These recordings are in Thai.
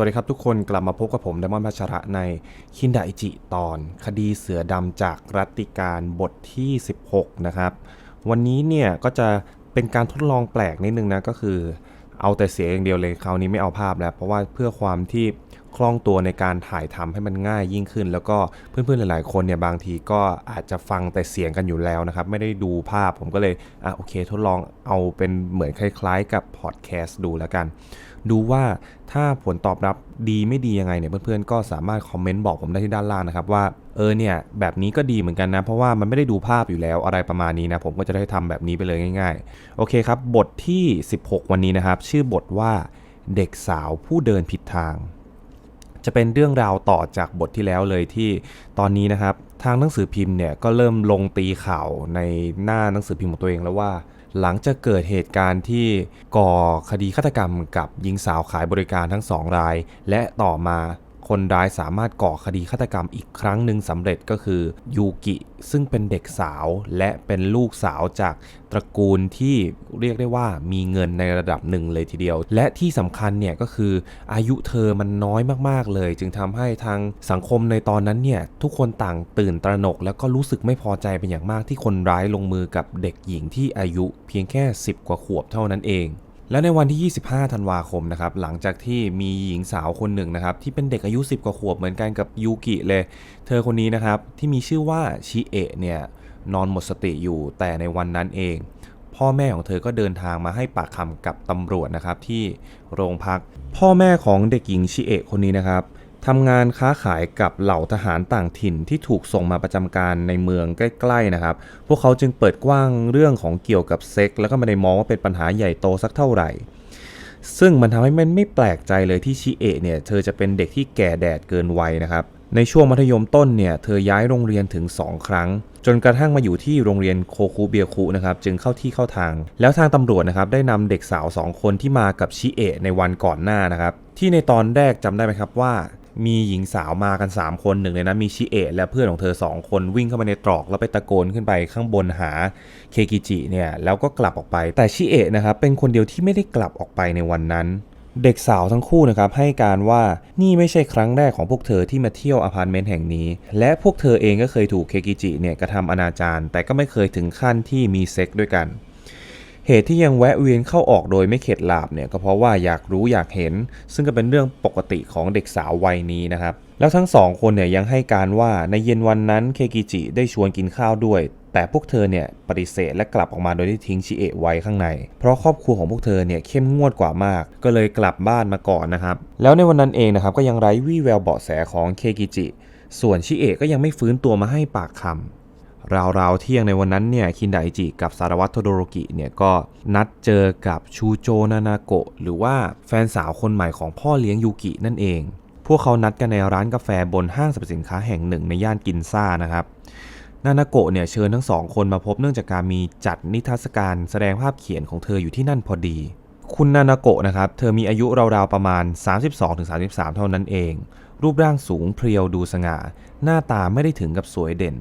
วัสดีครับทุกคนกลับมาพบกับผมไดมอนพัชระในคินดาอิจิตอน คดีเสือดำจากรัตติการบทที่ 16 นะครับ วันนี้เนี่ยก็จะเป็นการทดลองแปลกนิดนึงนะ ก็คือ เอาแต่เสียงอย่างเดียวเลยคราวนี้ไม่เอาภาพแล้ว เพราะว่าเพื่อความที่คล่องตัวในการถ่ายทำให้มันง่ายยิ่งขึ้น แล้วก็เพื่อนๆหลาย ๆ คนเนี่ยบางทีก็อาจจะฟังแต่เสียงกันอยู่แล้วนะครับ ไม่ได้ดูภาพผมก็เลยอะโอเค ทดลองเอาเป็นเหมือนคล้าย ๆ กับพอดแคสต์ดูแล้วกัน ดูว่าถ้าผลตอบรับดีไม่ดียังไงเนี่ยเพื่อนๆก็สามารถคอมเมนต์บอกผมได้ที่ด้านล่างนะครับว่า ออเนี่ยแบบนี้ก็ดีเหมือนกันนะ เพราะว่ามันไม่ได้ดูภาพอยู่แล้วอะไรประมาณนี้นะผมก็จะได้ทำแบบนี้ไปเลยง่าย ๆ โอเคครับ บทที่ 16 วันนี้นะครับ ชื่อบทว่าเด็กสาวผู้เดินผิดทาง จะเป็นเรื่องราวต่อจากบทที่แล้วเลยที่ตอนนี้นะครับ ทางหนังสือพิมพ์เนี่ยก็เริ่มลงตีข่าวในหน้าหนังสือพิมพ์ของตัวเองแล้วว่าหลังจากเกิดเหตุการณ์ที่ก่อคดีฆาตกรรมกับหญิงสาวขายบริการทั้งสองราย และต่อมา คนร้ายสามารถก่อคดีฆาตกรรมอีกครั้งหนึ่งสำเร็จก็คือยูกิซึ่งเป็นเด็กสาวและเป็นลูกสาวจากตระกูลที่เรียกได้ว่ามีเงินในระดับหนึ่งเลยทีเดียว และที่สำคัญเนี่ยก็คืออายุเธอมันน้อยมากๆเลย จึงทำให้ทางสังคมในตอนนั้นเนี่ยทุกคนต่างตื่นตระหนก แล้วก็รู้สึกไม่พอใจเป็นอย่างมากที่คนร้ายลงมือกับเด็กหญิงที่อายุเพียงแค่ 10 กว่าขวบเท่านั้นเอง แล้วในวันที่ 25 ธันวาคมนะครับ หลังจากที่มีหญิงสาวคนหนึ่งนะครับ ที่เป็นเด็กอายุ 10 กว่าขวบเหมือนกันกับยูกิเลย เธอคนนี้นะครับ ที่มีชื่อว่าชิเอะเนี่ย นอนหมดสติอยู่แต่ในวันนั้นเอง พ่อแม่ของเธอก็เดินทางมาให้ปากคำกับตำรวจนะครับที่โรงพัก พ่อแม่ของเด็กหญิงชิเอะคนนี้นะครับ ทำงานค้าขายกับเหล่าทหารต่างถิ่นที่ถูกส่งมาประจำการในเมืองใกล้ๆนะครับ พวกเขาจึงเปิดกว้างเรื่องของเกี่ยวกับเซ็ก แล้วก็ไม่ได้มองว่าเป็นปัญหาใหญ่โตสักเท่าไหร่ ซึ่งมันทำให้มันไม่แปลกใจเลยที่ชิเอะเนี่ยเธอจะเป็นเด็กที่แก่แดดเกินวัยนะครับ ในช่วงมัธยมต้นเนี่ยเธอย้ายโรงเรียนถึง 2 ครั้ง จนกระทั่งมาอยู่ที่โรงเรียนโคคูเบียคุนะครับจึงเข้าที่เข้าทาง แล้วทางตำรวจนะครับได้นำเด็กสาว 2 คนที่มากับชิเอะในวันก่อนหน้านะครับที่ในตอนแรกจำได้ไหมครับว่า มีหญิงสาวมากัน 3 คนหนึ่งในนั้นมีชิเอะและเพื่อนของเธอ 2 คนวิ่งเข้ามาในตรอกแล้วไปตะโกนขึ้นไปข้างบนหาเคกิจิเนี่ยแล้วก็กลับออกไปแต่ชิเอะนะครับเป็นคนเดียวที่ไม่ได้กลับออกไปในวันนั้น เด็กสาวทั้งคู่นะครับให้การว่านี่ไม่ใช่ครั้งแรกของพวกเธอที่มาเที่ยวอพาร์ตเมนต์แห่งนี้ และพวกเธอเองก็เคยถูกเคกิจิเนี่ยกระทำอนาจารแต่ก็ไม่เคยถึงขั้นที่มีเซ็กด้วยกัน เหตุที่ยังแวะเวียนเข้าออกโดยไม่เข็ดหลาบเนี่ยก็เพราะว่าอยากรู้อยากเห็น ซึ่งก็เป็นเรื่องปกติของเด็กสาววัยนี้นะครับ แล้วทั้งสองคนเนี่ยยังให้การว่าในเย็นวันนั้นเคกิจิได้ชวนกินข้าวด้วย แต่พวกเธอเนี่ยปฏิเสธและกลับออกมาโดยที่ทิ้งชิเอะไว้ข้างใน เพราะครอบครัวของพวกเธอเนี่ยเข้มงวดกว่ามาก ก็เลยกลับบ้านมาก่อนนะครับ แล้วในวันนั้นเองนะครับก็ยังไร้วี่แววเบาะแสของเคกิจิ ส่วนชิเอะก็ยังไม่ฟื้นตัวมาให้ปากคำ ราวๆเที่ยงในวันนั้นเนี่ยคินไดจิกับสารวัตรโทโดโรกิเนี่ยก็นัดเจอกับชูโจนานาโกะหรือว่าแฟนสาวคนใหม่ของพ่อเลี้ยงยูกินั่นเอง พวกเขานัดกันในร้านกาแฟบนห้างสรรพสินค้าแห่งหนึ่งในย่านกินซ่านะครับนานาโกะเนี่ยเชิญทั้งสองคนมาพบเนื่องจากการมีจัดนิทรรศการแสดงภาพเขียนของเธออยู่ที่นั่นพอดี คุณนานาโกะนะครับเธอมีอายุราวๆประมาณ 32-33 เท่านั้นเอง รูปร่างสูงเพรียวดูสง่า หน้าตาไม่ได้ถึงกับสวยเด่น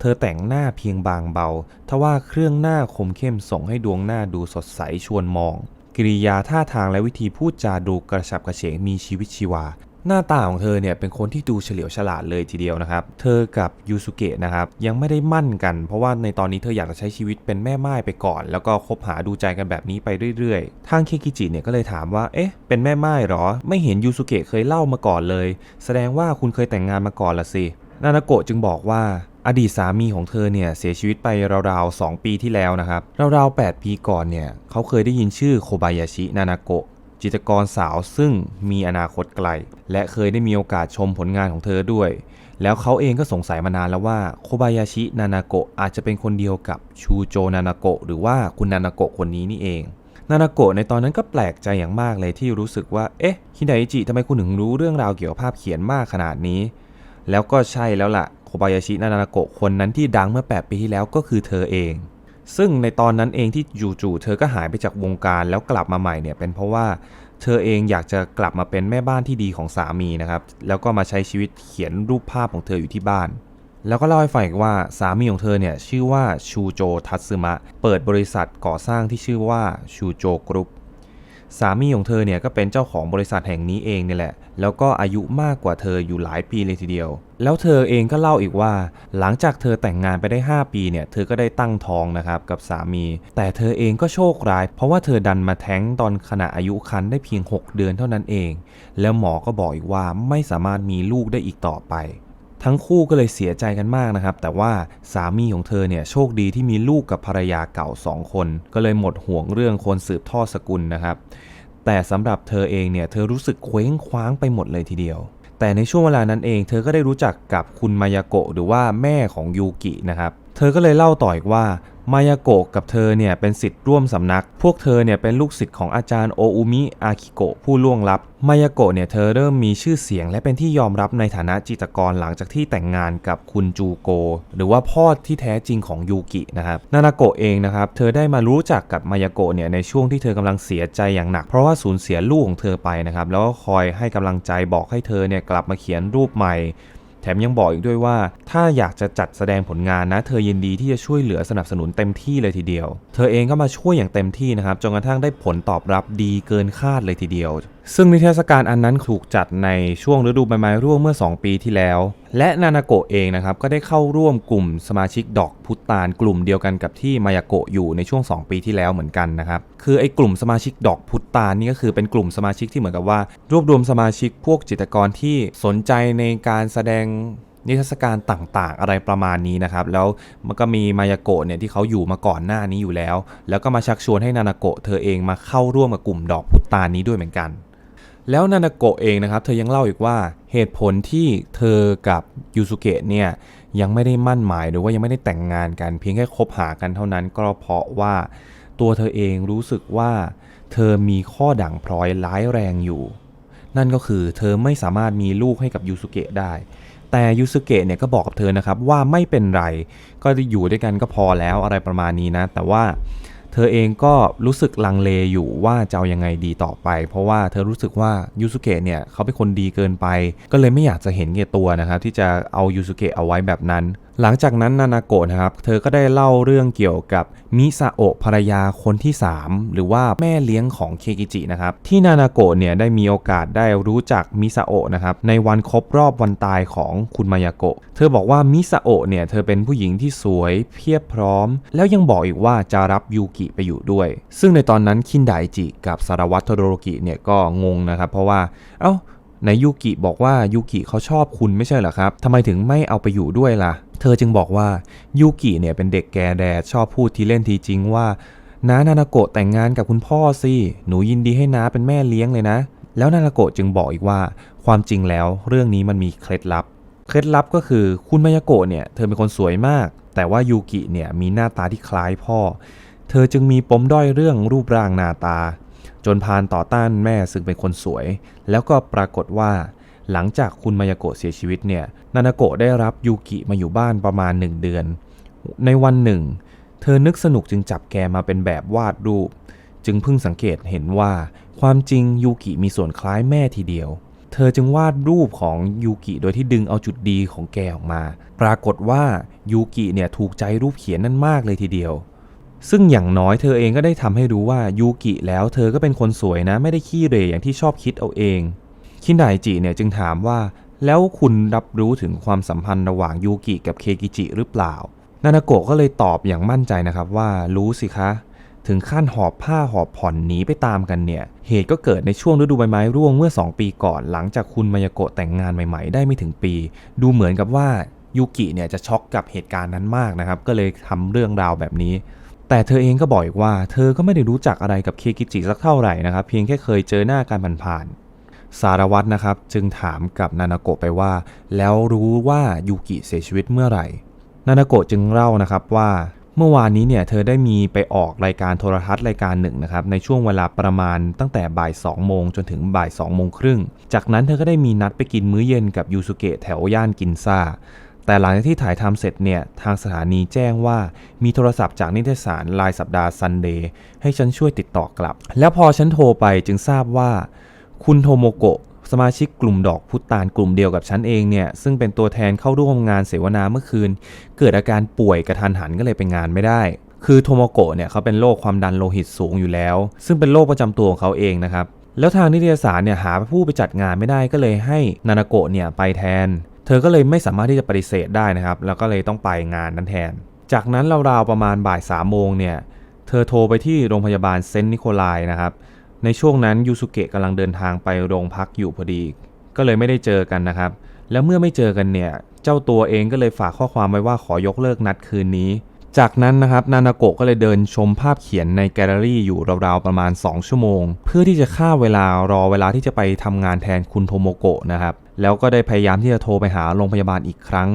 เธอแต่งหน้าเพียงบางเบา ทว่าเครื่องหน้าคมเข้มส่งให้ดวงหน้าดูสดใสชวนมอง กิริยาท่าทางและวิธีพูดจาดูกระฉับกระเฉงมีชีวิตชีวา หน้าตาของเธอเนี่ยเป็นคนที่ดูเฉลียวฉลาดเลยทีเดียวนะครับ เธอกับยูสุเกะนะครับยังไม่ได้มั่นกัน เพราะว่าในตอนนี้เธออยากจะใช้ชีวิตเป็นแม่ไม้ไปก่อน แล้วก็คบหาดูใจกันแบบนี้ไปเรื่อยๆ ทางเคกิจิเนี่ยก็เลยถามว่า เอ๊ะ เป็นแม่ไม้หรอ ไม่เห็นยูสุเกะเคยเล่ามาก่อนเลย แสดงว่าคุณเคยแต่งงานมาก่อนละสิ นานาโกะจึงบอกว่า อดีตสามีของเธอเนี่ยเสียชีวิตไปราวๆ 2 ปีที่แล้วนะครับราวๆ 8 ปีก่อนเนี่ยเขาเคยได้ยินชื่อโคบายาชินานาโกะจิตรกรสาวซึ่งมีอนาคตไกล และเคยได้มีโอกาสชมผลงานของเธอด้วย แล้วเขาเองก็สงสัยมานานแล้วว่าโคบายาชินานาโกะอาจจะเป็นคนเดียวกับชูโจนานาโกะหรือว่าคุณนานาโกะคนนี้นี่เองนานาโกะในตอนนั้นก็แปลกใจอย่างมากเลยที่รู้สึกว่า เอ๊ะฮิไดจิทำไมคุณถึงรู้เรื่องราวเกี่ยวกับภาพเขียนมากขนาดนี้ แล้วก็ใช่แล้วล่ะ โคบายาชินานาโกะคนนั้นที่ดังเมื่อ 8 ปีที่แล้วก็คือเธอเอง ซึ่งในตอนนั้นเองที่จู่ๆเธอก็หายไปจากวงการแล้วกลับมาใหม่เนี่ยเป็นเพราะว่าเธอเองอยากจะกลับมาเป็นแม่บ้านที่ดีของสามีนะครับแล้วก็มาใช้ชีวิตเขียนรูปภาพของเธออยู่ที่บ้าน แล้วก็เล่าให้ฟังอีกว่าสามีของเธอเนี่ยชื่อว่าชูโจทัตสึมะเปิดบริษัทก่อสร้างที่ชื่อว่าชูโจกรุ๊ป สามีของเธอเนี่ยก็เป็นเจ้าของบริษัทแห่งนี้เองเนี่ยแหละ แล้วก็อายุมากกว่าเธออยู่หลายปีเลยทีเดียว แล้วเธอเองก็เล่าอีกว่า หลังจากเธอแต่งงานไปได้ 5 ปีเนี่ย เธอก็ได้ตั้งท้องนะครับกับสามี แต่เธอเองก็โชคร้าย เพราะว่าเธอดันมาแท้งตอนขณะอายุครรภ์ได้เพียง 6 เดือนเท่านั้นเอง แล้วหมอก็บอกอีกว่าไม่สามารถมีลูกได้อีกต่อไป ทั้งคู่ก็เลยเสียใจกันมากนะครับ แต่ว่าสามีของเธอเนี่ยโชคดีที่มีลูกกับภรรยาเก่าสองคน ก็เลยหมดห่วงเรื่องคนสืบทอดสกุลนะครับ แต่สำหรับเธอเองเนี่ยเธอรู้สึกเคว้งคว้างไปหมดเลยทีเดียว แต่ในช่วงเวลานั้นเอง เธอก็ได้รู้จักกับคุณมายาโกะหรือว่าแม่ของยูกินะครับ เธอก็เลยเล่าต่ออีกว่า มายาโกะกับเธอเนี่ยเป็นสิทธิ์ร่วมสำนัก พวกเธอเนี่ยเป็นลูกศิษย์ของอาจารย์โออุมิอากิโกะผู้ล่วงลับ มายาโกะเนี่ยเธอเริ่มมีชื่อเสียงและเป็นที่ยอมรับในฐานะจิตรกรหลังจากที่แต่งงานกับคุณจูโก หรือว่าพ่อที่แท้จริงของยูกินะครับ นานาโกะเองนะครับ เธอได้มารู้จักกับมายาโกะเนี่ยในช่วงที่เธอกำลังเสียใจอย่างหนัก เพราะว่าสูญเสียลูกของเธอไปนะครับ แล้วก็คอยให้กำลังใจบอกให้เธอเนี่ยกลับมาเขียนรูปใหม่ แถมยังบอกอีกด้วยว่า ถ้าอยากจะจัดแสดงผลงานนะ เธอยินดีที่จะช่วยเหลือสนับสนุนเต็มที่เลยทีเดียว เธอเองก็มาช่วยอย่างเต็มที่นะครับจนกระทั่งได้ผลตอบรับดีเกินคาดเลยทีเดียว ซึ่งนิทรรศการอันนั้นถูกจัดในช่วงฤดูใบไม้ร่วงเมื่อ 2 ปีที่แล้ว และนานาโกะเองนะครับก็ได้เข้าร่วมกลุ่มสมาชิกดอกพุตานกลุ่มเดียวกันกับที่มายาโกะอยู่ในช่วง 2 ปีที่แล้วเหมือนกันนะครับคือไอ้กลุ่มสมาชิกดอกพุตานนี่ก็คือเป็นกลุ่มสมาชิกที่เหมือนกับว่า รวบรวมสมาชิกพวกจิตรกรที่สนใจในการแสดงนิทรรศการต่างๆ อะไรประมาณนี้นะครับ แล้วมันก็มีมายาโกะเนี่ยที่เขาอยู่มาก่อนหน้านี้อยู่แล้ว แล้วก็มาชักชวนให้นานาโกะเธอเองมาเข้าร่วมกับกลุ่มดอกพุตานนี้ด้วยเหมือนกัน แล้วนานาโกะเองนะครับ เธอยังเล่าอีกว่าเหตุผลที่เธอกับยูสุเกะเนี่ยยังไม่ได้มั่นหมายหรือว่ายังไม่ได้แต่งงานกัน เพียงแค่คบหากันเท่านั้นก็เพราะว่าตัวเธอเองรู้สึกว่าเธอมีข้อด่างพร้อยร้ายแรงอยู่ นั่นก็คือเธอไม่สามารถมีลูกให้กับยูสุเกะได้ แต่ยูสุเกะเนี่ยก็บอกกับเธอนะครับว่าไม่เป็นไร ก็อยู่ด้วยกันก็พอแล้วอะไรประมาณนี้นะ แต่ว่า เธอเองก็รู้สึกลังเลอยู่ว่าจะเอายังไงดีต่อไป เพราะว่าเธอรู้สึกว่ายูสุเกะเนี่ยเขาเป็นคนดีเกินไป ก็เลยไม่อยากจะเห็นแก่ตัวนะครับที่จะเอายูสุเกะเอาไว้แบบนั้น หลังจากนั้นนานาโกะนะครับ เธอก็ได้เล่าเรื่องเกี่ยวกับมิซาโอะภรรยาคนที่ 3 หรือว่าแม่เลี้ยงของเคกิจินะครับ ที่นานาโกะเนี่ยได้มีโอกาสได้รู้จักมิซาโอะนะครับ ในวันครบรอบวันตายของคุณมายาโกะ เธอบอกว่ามิซาโอะเนี่ย เธอเป็นผู้หญิงที่สวยเพียบพร้อม แล้วยังบอกอีกว่าจะรับยูกิไปอยู่ด้วย ซึ่งในตอนนั้นคินไดจิกับสารวัตรโทโดโรกิเนี่ยก็งงนะครับ เพราะว่า เอ้าไหนยูกิบอกว่ายูกิเขาชอบคุณไม่ใช่เหรอครับทำไมถึงไม่เอาไปอยู่ด้วยล่ะ เธอจึงบอกว่ายูกิเนี่ยเป็นเด็กแกแดดชอบพูดทีเล่นทีจริงว่าน้านานาโกะแต่งงานกับคุณพ่อสิ หนูยินดีให้น้าเป็นแม่เลี้ยงเลยนะ แล้วนานาโกะจึงบอกอีกว่า ความจริงแล้วเรื่องนี้มันมีเคล็ดลับ เคล็ดลับก็คือคุณมายาโกะเนี่ยเธอเป็นคนสวยมาก แต่ว่ายูกิเนี่ยมีหน้าตาที่คล้ายพ่อ เธอจึงมีปมด้อยเรื่องรูปร่างหน้าตา จนพานต่อต้านแม่ซึ่งเป็นคนสวย แล้วก็ปรากฏว่า หลังจากคุณมายาโกะเสียชีวิตเนี่ยนานาโกะได้รับยูกิมาอยู่บ้านประมาณ 1 เดือน ในวันหนึ่ง เธอนึกสนุกจึงจับแกมาเป็นแบบวาดรูป จึงเพิ่งสังเกตเห็นว่า ความจริงยูกิมีส่วนคล้ายแม่ทีเดียว เธอจึงวาดรูปของยูกิโดยที่ดึงเอาจุดดีของแกออกมา ปรากฏว่ายูกิเนี่ยถูกใจรูปเขียนนั่นมากเลยทีเดียวซึ่งอย่างน้อยเธอเองก็ได้ทำให้รู้ว่ายูกิแล้วเธอก็เป็นคนสวยนะ ไม่ได้ขี้เรอย่างที่ชอบคิดเอาเอง คินไดจิเนี่ยจึงถามว่า แล้วคุณรับรู้ถึงความสัมพันธ์ระหว่างยูกิกับเคกิจิหรือเปล่า นานาโกะก็เลยตอบอย่างมั่นใจนะครับว่ารู้สิคะ ถึงขั้นหอบผ้าหอบผ่อนหนีไปตามกันเนี่ย เหตุก็เกิดในช่วงฤดูใบไม้ร่วงเมื่อ 2 ปีก่อน หลังจากคุณมายาโกะแต่งงานใหม่ๆ ได้ไม่ถึงปี ดูเหมือนกับว่ายูกิเนี่ยจะช็อกกับเหตุการณ์นั้นมากนะครับ ก็เลยทำเรื่องราวแบบนี้ แต่เธอเองก็บอกอีกว่า เธอก็ไม่ได้รู้จักอะไรกับเคกิจิสักเท่าไหร่นะครับ เพียงแค่เคยเจอหน้ากันผ่านๆ สารวัตรนะครับ จึงถามกับนานาโกะไปว่า แล้วรู้ว่ายูกิเสียชีวิตเมื่อไหร่ นานาโกะจึงเล่านะครับว่าเมื่อวานนี้เนี่ยเธอได้มีไปออกรายการโทรทัศน์รายการหนึ่งนะครับในช่วงเวลาประมาณตั้งแต่บ่าย2โมงจนถึงบ่าย2โมงครึ่ง จากนั้นเธอก็ได้มีนัดไปกินมื้อเย็นกับยูสุเกะแถวย่านกินซ่า แต่หลังจากที่ถ่ายทำเสร็จเนี่ยทางสถานีแจ้งว่ามีโทรศัพท์จากนิตยสารรายสัปดาห์ซันเดย์ให้ฉันช่วยติดต่อกลับ แล้วพอฉันโทรไปจึงทราบว่า คุณโทโมโกะสมาชิกกลุ่มดอกพุตานกลุ่มเดียวกับฉันเองเนี่ย ซึ่งเป็นตัวแทนเข้าร่วมงานเสวนาเมื่อคืน เกิดอาการป่วยกระทันหันก็เลยไปงานไม่ได้ คือโทโมโกะเนี่ยเขาเป็นโรคความดันโลหิตสูงอยู่แล้ว ซึ่งเป็นโรคประจำตัวของเขาเองนะครับ แล้วทางนิตยสารเนี่ยหาผู้ไปจัดงานไม่ได้ก็เลยให้นานาโกะเนี่ยไปแทน เธอก็เลยไม่สามารถที่จะปฏิเสธได้นะครับ แล้วก็เลยต้องไปงานนั้นแทน จากนั้นราวๆประมาณบ่ายสามโมงเนี่ย เธอโทรไปที่โรงพยาบาลเซนต์นิโคลายนะครับ ในช่วงนั้นยูสุเกะกำลังเดินทางไปโรงพักอยู่พอดี ก็เลยไม่ได้เจอกันนะครับ แล้วเมื่อไม่เจอกันเนี่ยเจ้าตัวเองก็เลยฝากข้อความไว้ว่าขอยกเลิกนัดคืนนี้ จากนั้นนะครับนานาโกะก็เลยเดินชมภาพเขียนในแกลเลอรี่อยู่ราวๆประมาณ 2 ชั่วโมง เพื่อที่จะฆ่าเวลารอเวลาที่จะไปทำงานแทนคุณโทโมโกะนะครับแล้วก็ได้พยายามที่จะโทรไปหาโรงพยาบาลอีกครั้ง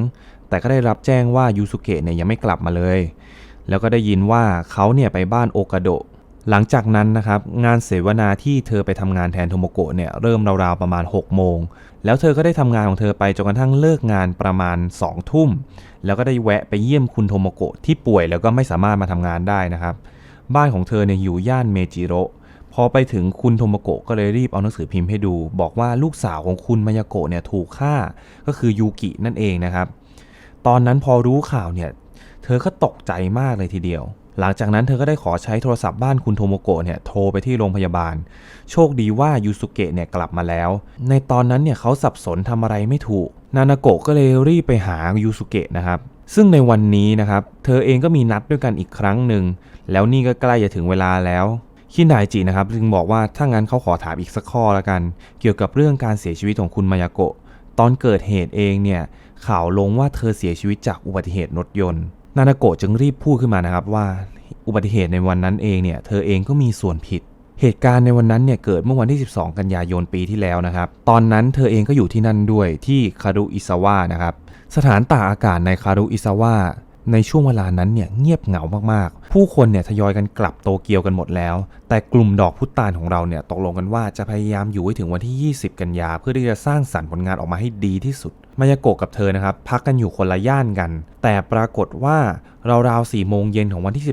แต่ก็ได้รับแจ้งว่ายูสุเกะเนี่ยยังไม่กลับมาเลย แล้วก็ได้ยินว่าเขาเนี่ยไปบ้านโอกาโดะ หลังจากนั้นนะครับงานเสวนาที่เธอไปทำงานแทนโทโมโกะเนี่ยเริ่มราวๆประมาณ 6 โมง แล้วเธอก็ได้ทำงานของเธอไปจนกระทั่งเลิกงานประมาณ 2 ทุ่ม แล้วก็ได้แวะไปเยี่ยมคุณโทโมโกะที่ป่วยแล้วก็ไม่สามารถมาทำงานได้นะครับ บ้านของเธอเนี่ยอยู่ย่านเมจิโระพอไปถึงคุณโทโมโกะก็เลยรีบเอาหนังสือพิมพ์ให้ดู บอกว่าลูกสาวของคุณมายาโกะเนี่ยถูกฆ่าก็คือยูกินั่นเองนะครับ ตอนนั้นพอรู้ข่าวเนี่ยเธอก็ตกใจมากเลยทีเดียว หลังจากนั้นเธอก็ได้ขอใช้โทรศัพท์บ้านคุณโทโมโกะเนี่ยโทรไปที่โรงพยาบาล โชคดีว่ายูสุเกะเนี่ยกลับมาแล้ว ในตอนนั้นเนี่ยเขาสับสนทำอะไรไม่ถูก นานาโกะก็เลยรีบไปหายูสุเกะนะครับซึ่งในวันนี้นะครับ เธอเองก็มีนัดด้วยกันอีกครั้งหนึ่ง แล้วนี่ก็ใกล้จะถึงเวลาแล้วคินไดจินะครับจึงบอกว่าถ้างั้นเขาขอถามอีกสักข้อละกัน เกี่ยวกับเรื่องการเสียชีวิตของคุณมายาโกะตอนเกิดเหตุเองเนี่ยข่าวลงว่าเธอเสียชีวิตจากอุบัติเหตุรถยนต์ นานาโกะจึงรีบพูดขึ้นมานะครับว่าอุบัติเหตุในวันนั้นเองเนี่ยเธอเองก็มีส่วนผิด เหตุการณ์ในวันนั้นเนี่ยเกิดเมื่อวันที่ 12 กันยายนปีที่แล้วนะครับ ตอนนั้นเธอเองก็อยู่ที่นั่นด้วยที่คารุอิซาวะนะครับ สถานตากอากาศในคารุอิซาวะในช่วงเวลานั้นเนี่ยเงียบเหงามากๆ ผู้คนเนี่ยทยอยกันกลับโตเกียวกันหมดแล้ว แต่กลุ่มดอกพุตานของเราเนี่ยตกลงกันว่าจะพยายามอยู่ให้ถึงวันที่ 20 กันยาเพื่อที่จะสร้างสรรค์ผลงานออกมาให้ดีที่สุด มายาโกะกับเธอนะครับ พักกันอยู่คนละย่านกัน แต่ปรากฏว่าราวๆ4โมงเย็นของวันที่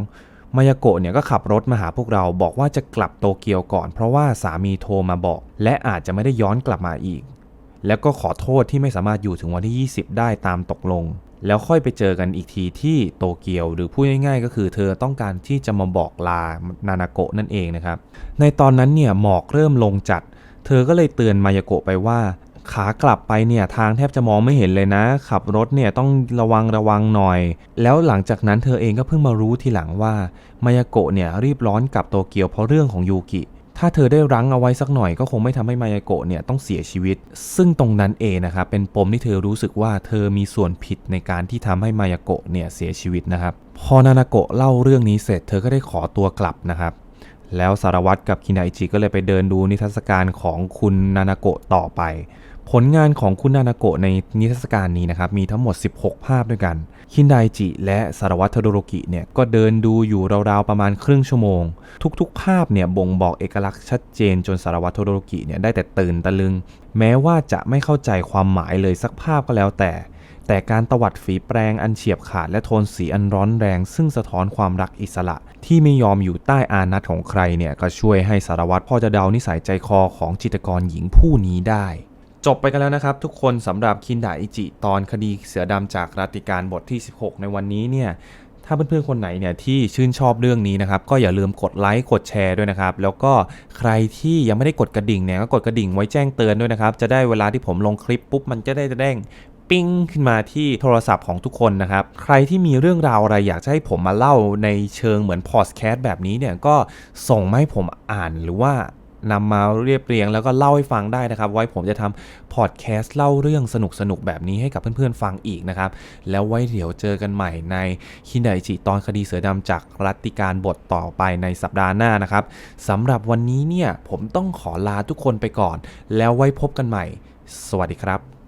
12 มายาโกะเนี่ยก็ขับรถมาหาพวกเราบอกว่าจะกลับโตเกียวก่อน เพราะว่าสามีโทรมาบอก และอาจจะไม่ได้ย้อนกลับมาอีก แล้วก็ขอโทษที่ไม่สามารถอยู่ถึงวันที่ 20 ได้ตามตกลง แล้วค่อยไปเจอกันอีกทีที่โตเกียว หรือพูดง่ายๆ ก็คือเธอต้องการที่จะมาบอกลานานาโกะนั่นเองนะครับ ในตอนนั้นเนี่ยหมอกเริ่มลงจัดเธอก็เลยเตือนมายาโกะไปว่า ขากลับไปเนี่ยทางแทบจะมองไม่เห็นเลยนะ ขับรถเนี่ยต้องระวังระวังหน่อย แล้วหลังจากนั้นเธอเองก็เพิ่งมารู้ทีหลังว่ามายาโกะเนี่ยรีบร้อนกลับโตเกียวเพราะเรื่องของยูกิถ้าเธอได้รั้งเอาไว้สักหน่อยก็คงไม่ทำให้มายาโกะเนี่ยต้องเสียชีวิต ซึ่งตรงนั้นเองนะครับเป็นปมที่เธอรู้สึกว่าเธอมีส่วนผิดในการที่ทำให้มายาโกะเนี่ยเสียชีวิตนะครับ พอนานาโกะเล่าเรื่องนี้เสร็จ เธอก็ได้ขอตัวกลับนะครับ แล้วสารวัตรกับคินาอิจิก็เลยไปเดินดูนิทรรศการของคุณนานาโกะต่อไป ผลงานของคุณนานาโกะในนิทรรศการนี้นะครับ มีทั้งหมด 16 ภาพด้วยกัน คินไดจิ และสารวัตรโทโดโรกิเนี่ยก็เดินดูอยู่ราวๆประมาณครึ่งชั่วโมง ทุกๆ ภาพเนี่ยบ่งบอกเอกลักษณ์ชัดเจนจนสารวัตรโทโดโรกิเนี่ยได้แต่ตื่นตะลึง แม้ว่าจะไม่เข้าใจความหมายเลยสักภาพก็แล้วแต่ แต่การตวัดฝีแปรงอันเฉียบขาดและโทนสีอันร้อนแรง ซึ่งสะท้อนความรักอิสระ ที่ไม่ยอมอยู่ใต้อานัตของใครเนี่ยก็ช่วยให้สารวัตรพ่อจะเดานิสัยใจคอของจิตรกรหญิงผู้นี้ได้ จบไปกันแล้วนะครับ ทุกคนสำหรับคินดาอิจิ ตอนคดีเสือดำจากราติการบทที่ 16 ในวันนี้เนี่ยถ้าเพื่อนๆคนไหนเนี่ยที่ชื่นชอบเรื่องนี้นะครับ ก็อย่าลืมกดไลค์กดแชร์ด้วยนะครับ แล้วก็ใครที่ยังไม่ได้กดกระดิ่งเนี่ยก็กดกระดิ่งไว้แจ้งเตือนด้วยนะครับ จะได้เวลาที่ผมลงคลิปปุ๊บมันจะได้จะแด้งปิ้งขึ้นมาที่โทรศัพท์ของทุกคนนะครับ ใครที่มีเรื่องราวอะไรอยากจะให้ผมมาเล่าในเชิงเหมือนพอดแคสต์แบบนี้เนี่ยก็ส่งมาให้ผมอ่านหรือว่า นำมาเรียบเรียงแล้วก็เล่าให้ฟังได้นะครับ ไว้ผมจะทำพอดแคสต์เล่าเรื่องสนุกๆแบบนี้ให้กับเพื่อนๆฟังอีกนะครับ แล้วไว้เดี๋ยวเจอกันใหม่ในคินไดจิตอนคดีเสือดำจากรัตติการบทต่อไปในสัปดาห์หน้านะครับสำหรับวันนี้เนี่ยผมต้องขอลาทุกคนไปก่อน แล้วไว้พบกันใหม่ สวัสดีครับ